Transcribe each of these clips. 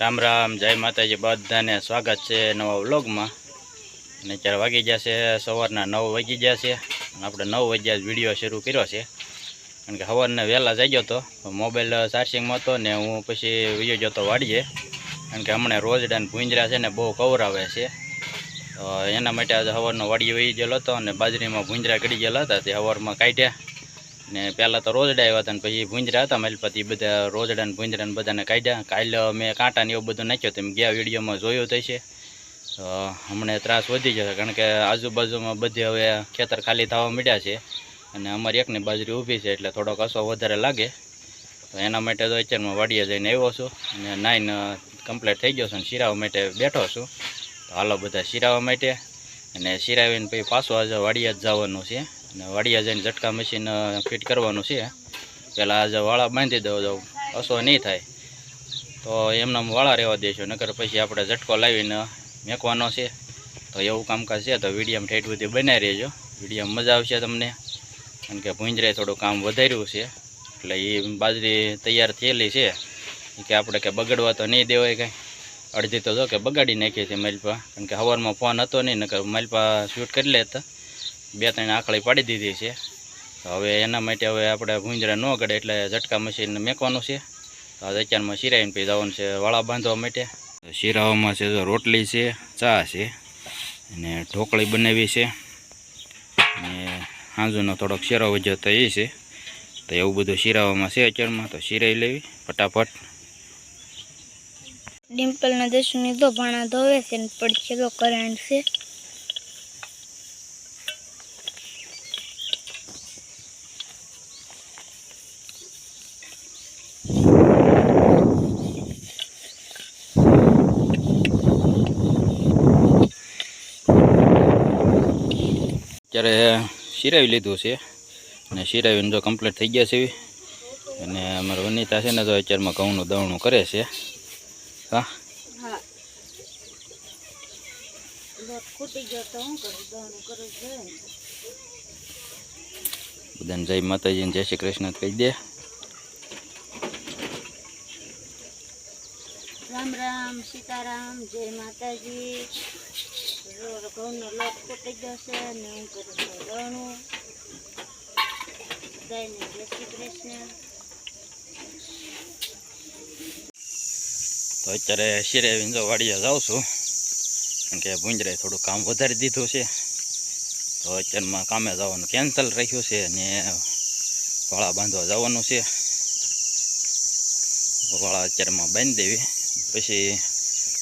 રામ રામ, જય માતાજી, બધાને સ્વાગત છે નવા વ્લોગમાં. અને અત્યારે વાગી ગયા છે, સવારના નવ વાગી છે. અને આપણે નવ વાગ્યા વીડિયો શરૂ કર્યો છે. કારણ કે સવારને વહેલા જાગ્યો હતો મોબાઈલ ચાર્જિંગમાં હતો ને હું પછી વીડિયો જોતો વાડીએ. કારણ કે હમણાં રોજડા ને ભૂંજરા છે ને બહુ કવરાવે છે. તો એના માટે આજે સવારનો વાડીયો વહી ગયેલો હતો અને બાજરીમાં ભૂંજરા ગળી ગયેલા હતા. તે સવારમાં કાઢ્યા. ને પહેલાં તો રોજડા આવ્યા હતા ને પછી ભૂંજરા હતા મારી ઈ બધા રોજડા ને ભૂંજરા ને બધાને કાઢ્યા. કાલે મેં કાંટા ને એવું બધું નાખ્યો તમે ગયા વિડીયોમાં જોયું થશે તો હમણાં ત્રાસ વધી જશે કારણ કે આજુબાજુમાં બધી હવે ખેતર ખાલી થવા મળ્યા છે અને અમારી એકની બાજરી ઊભી છે, એટલે થોડોક અસો વધારે લાગે. તો એના માટે તો અત્યારમાં વાડીએ જઈને આવ્યો છું અને નાઈન કમ્પ્લીટ થઈ ગયો છું અને શિરાવા માટે બેઠો છું. તો હાલો બધા શિરાવા માટે અને શિરાવીને પછી પાછો આજે વાડીએ જ જવાનું છે. અને વાડિયા જઈને ઝટકા મશીન ફિટ કરવાનું છે. પહેલાં આજે વાળા બાંધી દઉં જાઉં અસો નહીં થાય. તો એમને વાળા રહેવા દઈશું નકર પછી આપણે ઝટકો લાવીને મેકવાનો છે. તો એવું કામકાજ છે, તો વિડીયોમાં ઠેઠ બધી બનાવી રહેજો. વિડીયોમાં મજા આવશે તમને. કારણ કે ભૂંજરાએ થોડું કામ વધાર્યું છે. એટલે એ બાજરી તૈયાર થયેલી છે. કે આપણે કે બગડવા તો નહીં દેવાય કંઈ. અડધી તો જો કે બગાડી નાખી હતી માલપા. કારણ કે હવારમાં ફોન હતો નહીં, નકર માલપા શૂટ કરી લેતા. બે ત્રણ આખળી પાડી દીધી છે. હવે એના માટે હવે આપણે ભૂંજરા ન ગળે એટલે ઝટકા મશીન મેકવાનું છે. તો અત્યારમાં શિરાઈને પછી જવાનું છે વાળા બાંધવા માટે. શિરાઓમાં છે રોટલી છે, ચા છે, અને ઢોકળી બનાવી છે. અને સાંજુનો થોડોક શેરો વજો તો છે. તો એવું બધું શિરાઓમાં છે અત્યારમાં. તો શિરાઈ લેવી ફટાફટ. ડિમ્પલના દસુની તો ભાણા ધોવે છે પડખેલો કરંટ છે. અત્યારે શિરાવી લીધું છે. અને શિરાવીને જો કમ્પ્લીટ થઈ ગયા છે. એવી. અને અમારા વનિતા છે ને તો અત્યારમાં ઘઉંનું દવણું કરે છે. હા. બધાને જય માતાજીને જય શ્રી કૃષ્ણ કહી દે. રામ રામ, સીતારામ, જય માતાજી. ઘઉંનો લોટ ખૂટી ગયો છે ને હું કરું જય શ્રી કૃષ્ણ. તો અત્યારે શિરે જો જાઉં છું. કારણ કે ભૂંજરાએ થોડું કામ વધારી દીધું છે. તો અત્યારમાં કામે જવાનું કેન્સલ રાખ્યું છે અને વાળા બાંધવા જવાનું છે. વાળા અત્યારમાં બાંધી દેવી. પછી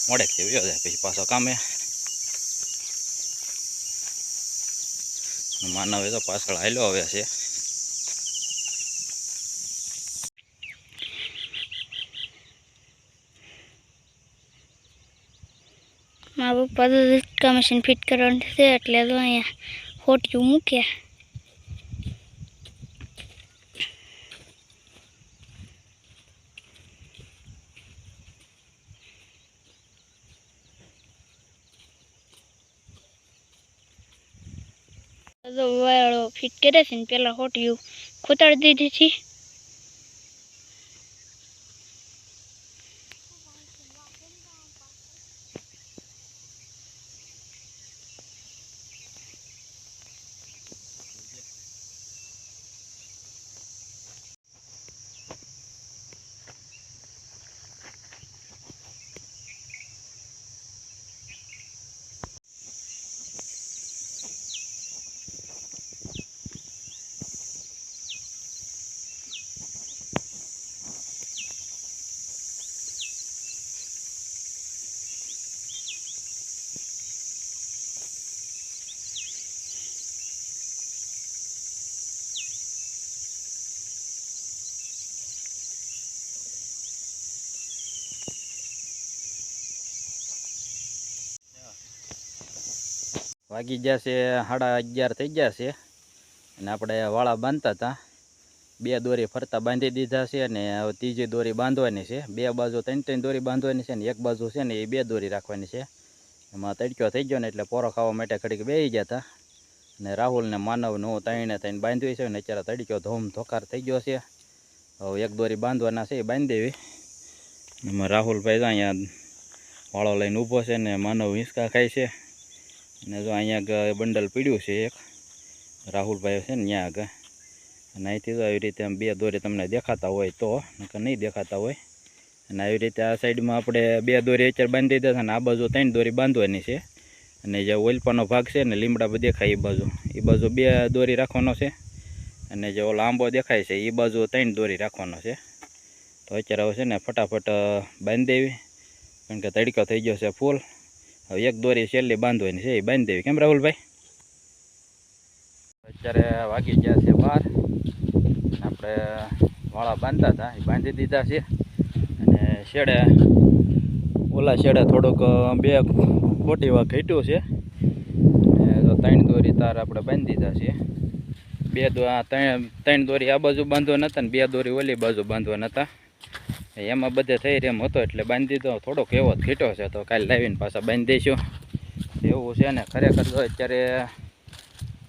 મોડેકથી વયો જાય, પછી પાછો કામે. માનવે તો પાછળ હાલ્યો આવ્યા છે. મારા પપ્પા તો ઝટકા મશીન ફિટ કરવાનું છે, એટલે તો અહીંયા હોટિયું મૂક્યા વાળો ફિટ કરે છે ને પેલા હોટિયું ખોતાડી દીધી છે. વાગી ગયા છે, સાડા અગિયાર થઈ ગયા છે. અને આપણે વાળા બાંધતા હતા. બે દોરી ફરતા બાંધી દીધા છે અને હવે ત્રીજી દોરી બાંધવાની છે. બે બાજુ ત્રણ ત્રણ દોરી બાંધવાની છે ને એક બાજુ છે ને એ બે દોરી રાખવાની છે. એમાં તડક્યો થઈ ગયો ને એટલે પોરો ખાવા માટે ઘડીક બેસી ગયા હતા. અને રાહુલને ને માનવ ને હું ત્રણે ત્રણ બાંધવી છે ને અત્યારે તડક્યો ધોમ ધોકાર થઈ ગયો છે. હવે એક દોરી બાંધવાના છે એ બાંધી દેવી. એમાં રાહુલભાઈ અહીંયા વાળો લઈને ઊભો છે ને માનવ હિંચકા ખાય છે. અને જો અહીંયા આગળ બંડલ પીડ્યું છે એક, રાહુલભાઈ છે ને ત્યાં આગળ. અને અહીંથી તો આવી રીતે આમ બે દોરી તમને દેખાતા હોય તો નહીં દેખાતા હોય. અને આવી રીતે આ સાઈડમાં આપણે બે દોરી અત્યારે બાંધી દીધા છે અને આ બાજુ ત્રણ દોરી બાંધવાની છે. અને જે ઓલપાનો ભાગ છે ને લીમડા દેખાય એ બાજુ. એ બાજુ બે દોરી રાખવાનો છે. અને જે ઓલો આંબો દેખાય છે એ બાજુ ત્રણ દોરી રાખવાનો છે. તો અત્યારે હવે છે ને ફટાફટ બાંધી દેવી. કારણ કે તડકો થઈ ગયો છે ફૂલ. હવે એક દોરી છેલ્લી બાંધવાની છે, એ બાંધી દેવી. કેમ રાહુલભાઈ? અત્યારે વાગી ગયા છે બાર. આપણે વાળા બાંધતા હતા, એ બાંધી દીધા છે. અને શેડે ઓલા શેડે થોડુંક બે ખોટી વા ઘટ્યું છે. તો ત્રણ દોરી તાર આપણે બાંધી દીધા છે. બે ત્રણ ત્રણ દોરી આ બાજુ બાંધવા હતા ને બે દોરી ઓલી બાજુ બાંધવા નતા. એમાં બધે થઈ રેમ હતો એટલે બાંધી દીધો. થોડોક એવો જ ઘીટો છે તો કાલે લાવીને પાછા બાંધી દઈશું. એવું છે ને ખરેખર તો અત્યારે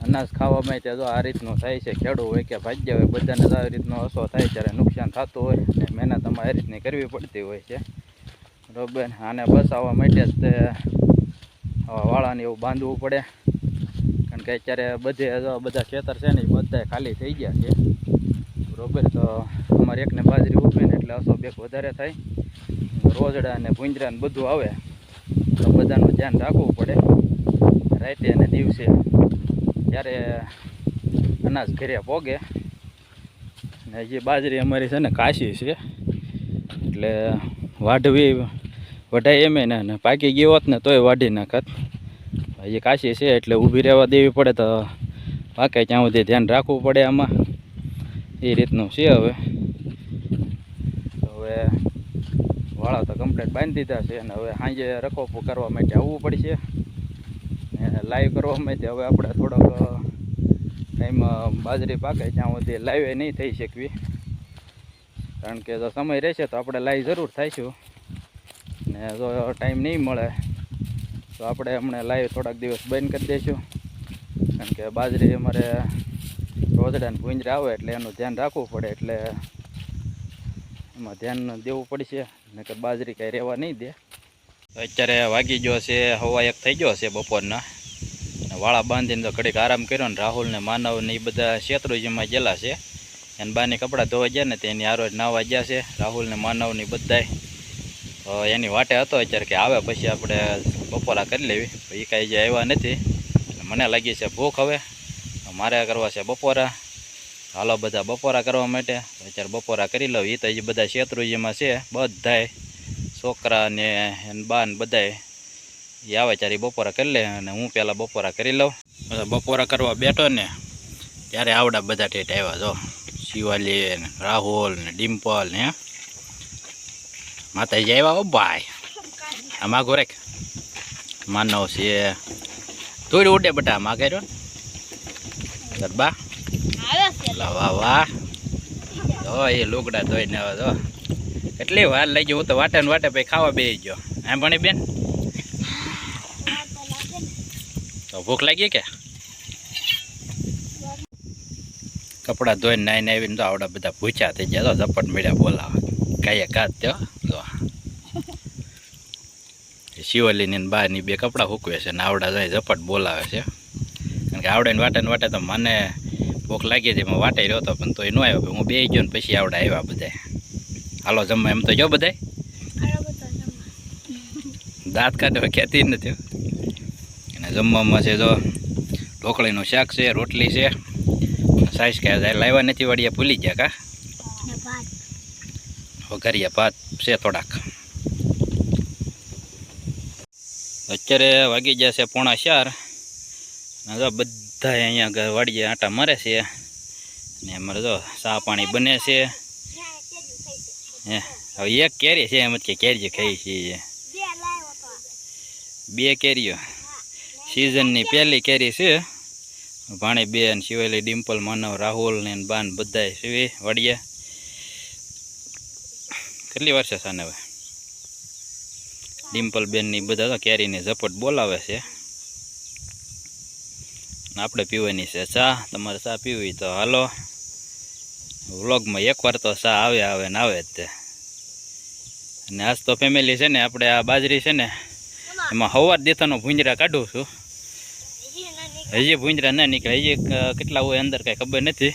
અનાજ ખાવામાં તે જો આ રીતનું થાય છે. ખેડૂ હોય કે ભાગ્ય હોય, બધાને આ રીતનો અસો થાય ત્યારે નુકસાન થતું હોય ને મહેનત અમારે આ રીતની કરવી પડતી હોય છે. બરોબર? આને બસાવવા માટે જ તે વાળાને એવું બાંધવું પડે. કારણ કે અત્યારે બધે બધા ખેતર છે ને એ બધા ખાલી થઈ ગયા છે. બરોબર, તો અમારે એકને બાજરી ને એટલે અસો બેક વધારે થાય. રોજડા ને ભૂંજરા ને બધું આવે. તો બધાનું ધ્યાન રાખવું પડે. રાતે અને દિવસે ત્યારે અનાજ ઘરે પોગે ને જે બાજરી અમારી છે ને કાશી છે, એટલે વાઢવી વઢાય એમ ને પાકી ગયો હોત ને તોય વાઢી નાખત. હજી કાશી છે એટલે ઊભી રહેવા દેવી પડે તો પાકે ત્યાં સુધી ધ્યાન રાખવું પડે આમાં. એ રીતનું છે હવે. હવે વાળા તો કમ્પ્લેટ બાંધી દીધા છે અને હવે સાંજે રકોપો કરવા માટે આવવું પડશે. ને લાઈવ કરવા માટે હવે આપણે થોડોક ટાઈમ બાજરી પાકે ત્યાં સુધી લાઈવે નહીં થઈ શકવી. કારણ કે જો સમય રહેશે તો આપણે લાઈવ જરૂર થઈશું ને જો ટાઈમ નહીં મળે, તો આપણે હમણાં લાઈવ થોડાક દિવસ બંધ કરી દઈશું. કારણ કે બાજરી અમારે રોજડા ને ભૂંજરા આવે એટલે એનું ધ્યાન રાખવું પડે એટલે એમાં ધ્યાન દેવું પડશે, નકર બાજરી કાંઈ રહેવા નહીં દે. અત્યારે વાગી ગયો છે, હવા એક થઈ ગયો છે બપોરના. વાળા બાંધીને તો ઘડીક આરામ કર્યો ને રાહુલ ને એ બધા શેત્રુજીમાં ગયેલા છે. એને બાને કપડાં ધોવા ગયા ને તેની આરોજ નાવા ગયા છે. રાહુલ ને માનવની બધાય. તો એની વાટે હતો અત્યારે કે આવે પછી આપણે બપોરા કરી લેવી. એ કાંઈ જે આવ્યા નથી. મને લાગી છે ભૂખ હવે. મારે કરવા છે બપોરા. હાલો બધા બપોરા કરવા માટે. અત્યારે બપોરા કરી લઉં. એ તો હજી બધા શેત્રુજીમાં છે. બધાય છોકરા ને બા ને બધાય એ આવે ત્યારે બપોરા કરી લે અને હું પહેલાં બપોરા કરી લઉં. બધા બપોરા કરવા બેઠો ને ત્યારે આવડા બધા ટેટ આવ્યા. જો, શિવાલી ને રાહુલ ને ડિમ્પલ ને માતાજી આવ્યા ભાઈ. આ માગો રેક માનવ છે. થોડી ઉડે બટા માં કર્યો ને. ગરબા. વાહ વાહ. તો એ લુગડા ધોઈને આવે તો કેટલી વાર લઈ ગયો, હું તો વાટે ને વાટે પછી ખાવા બેસી ગયો. એમ ભણી બેન? તો ભૂખ લાગી કે? કપડાં ધોઈને નાઈને આવીને તો આવડા બધા ભૂચા થઈ ગયા. તો ઝપટ મળ્યા બોલાવા. કાંઈ કાત ત્યો જો. શિવલીની ને બારની બે કપડાં હૂકવે છે ને આવડા જાય ઝપટ બોલાવે છે. કે આવડે ને વાટે ને વાટે તો મને ભૂખ લાગી હતી હું વાટે રહ્યો હતો, પણ તો એ ન આવ્યો. હું બે ગયો ને પછી આવડે આવ્યા બધા હાલો, જમવા એમ તો જો બધાય. દાંત કાઢવા કહેતી જ નથી અને જમવામાં છે જો ઢોકળીનું શાક છે, રોટલી છે. સાઈઝ કે લાવ્યા નથી વાળીયા ભૂલી ગયા કા? વઘારિયા ભાત છે થોડાક. અત્યારે વાગી ગયા છે પોણા ચાર. જો બધા અહીંયા વાડીએ આટા મારે છે. ને અમારે જો ચા પાણી બને છે. હે, હવે એક કેરી છે, એમ જ કે કેરી ખાઈ છીએ બે કેરીઓ. સિઝનની પહેલી કેરી છે. ભાણી બેન શિવેલી, ડિમ્પલ, માનવ, રાહુલ ને બાન બધાય સીવી વાડીએ. કેટલી વર્ષે સાને હવે? ડિમ્પલ બેનની બધા તો કેરીની ઝપટ બોલાવે છે. આપણે પીવાની છે ચા. તમારે ચા પીવી તો હાલો. વ્લોગમાં એકવાર તો ચા આવે આવે ને આવે જ તે. અને આજ તો ફેમિલી છે ને, આપણે આ બાજરી છે ને, એમાં હવાર દેતાનો ભૂંજરા કાઢું છું. હજી ભૂંજરા ના નીકળે, હજી કેટલા હોય અંદર કાંઈ ખબર નથી.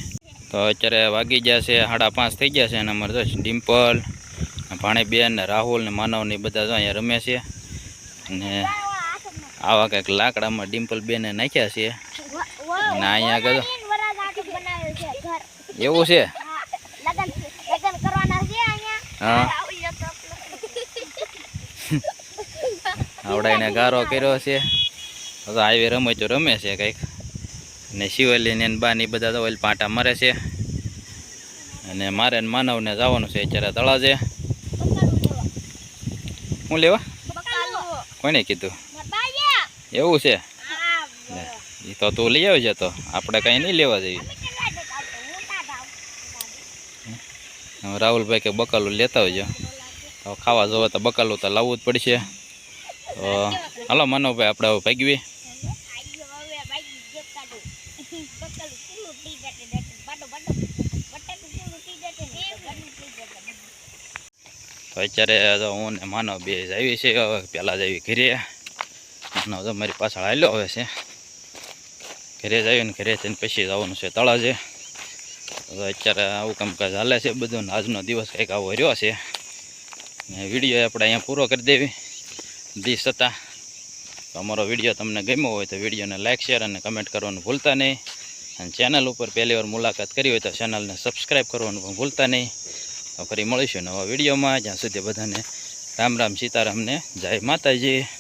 તો અત્યારે વાગી ગયા છે, સાડા પાંચ થઈ ગયા છે, અને અમારે તો ડિમ્પલ ભાણેબેન, ને રાહુલ, ને માનવ ને બધા જો અહીંયા રમે છે. અને આવા કંઈક લાકડામાં ડિમ્પલ બેને નાખ્યા છે. અને અહીંયા આગળ એવું છે? હા આવડાઈને ગારો કર્યો છે. આવી રમે તો રમે છે કંઈક. ને શિવલી ને બા ને બધા તો પાટા મરે છે. અને મારે ને માનવને જવાનું છે અત્યારે તળાજે હું લેવા? કોને કીધું? એવું છે? તો તું લઈ આવજે તો. આપણે કાંઈ નહીં લેવા જઈએ. રાહુલભાઈ કે બકાલું લેતા આવજો. તો ખાવા જોવે તો બકાલું તો લાવવું જ પડશે. તો હાલો માનવભાઈ આપણે હવે ભાગવી તો અત્યારે હું ને માનવ બે જ આવી છે. હવે પહેલાં જ આવી ઘરે. માનવ તો મારી પાછળ હાલ્યો હવે છે. ઘરે જ આવીને ઘરે થઈને પછી જવાનું છે. તળાજે તો અત્યારે આવું કામકાજ હાલે છે બધું આજનો દિવસ કંઈક આવો રહ્યો છે. ને વીડિયો આપણે અહીંયા પૂરો કરી દેવી. દી હતા. અમારો વીડિયો તમને ગમ્યો હોય તો વિડીયોને લાઇક શેર અને કમેન્ટ કરવાનું ભૂલતા નહીં. અને ચેનલ ઉપર પહેલી વાર મુલાકાત કરી હોય તો ચેનલને સબસ્ક્રાઈબ કરવાનું પણ ભૂલતા નહીં. તો ફરી મળીશું નવા વિડીયોમાં જ્યાં સુધી બધાને રામ રામ સીતારામને જય માતાજી.